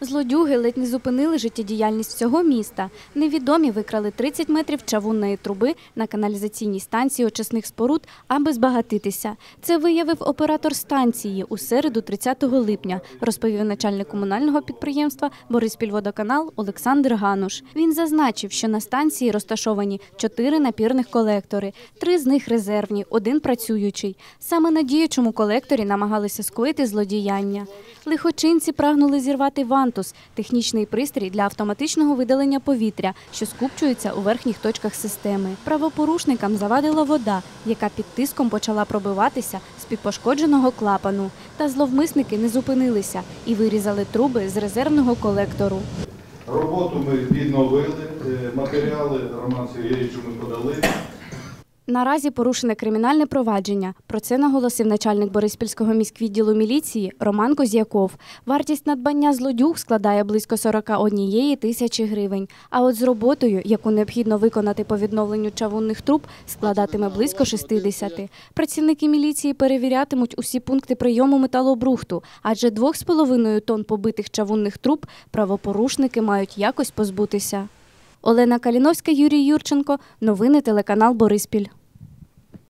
Злодюги ледь не зупинили життєдіяльність всього міста. Невідомі викрали 30 метрів чавунної труби на каналізаційній станції очисних споруд, аби збагатитися. Це виявив оператор станції у середу 30 липня, розповів начальник комунального підприємства Бориспільводоканал Олександр Гануш. Він зазначив, що на станції розташовані чотири напірних колектори, три з них резервні, один працюючий. Саме на діючому колекторі намагалися скоїти злодіяння. Лихочинці прагнули зірвати вантус – технічний пристрій для автоматичного видалення повітря, що скупчується у верхніх точках системи. Правопорушникам завадила вода, яка під тиском почала пробиватися з-під пошкодженого клапану. Та зловмисники не зупинилися і вирізали труби з резервного колектору. Роботу ми відновили, е, матеріали Роман Сергійовичу ми подали. Наразі порушене кримінальне провадження. Про це наголосив начальник Бориспільського міськвідділу міліції Роман Козяков. Вартість надбання злодюг складає близько 41 тисячі гривень. А от з роботою, яку необхідно виконати по відновленню чавунних труб, складатиме близько 60. Працівники міліції перевірятимуть усі пункти прийому металобрухту, адже 2,5 тонн побитих чавунних труб правопорушники мають якось позбутися. Олена Каліновська, Юрій Юрченко. Новини телеканал Бориспіль.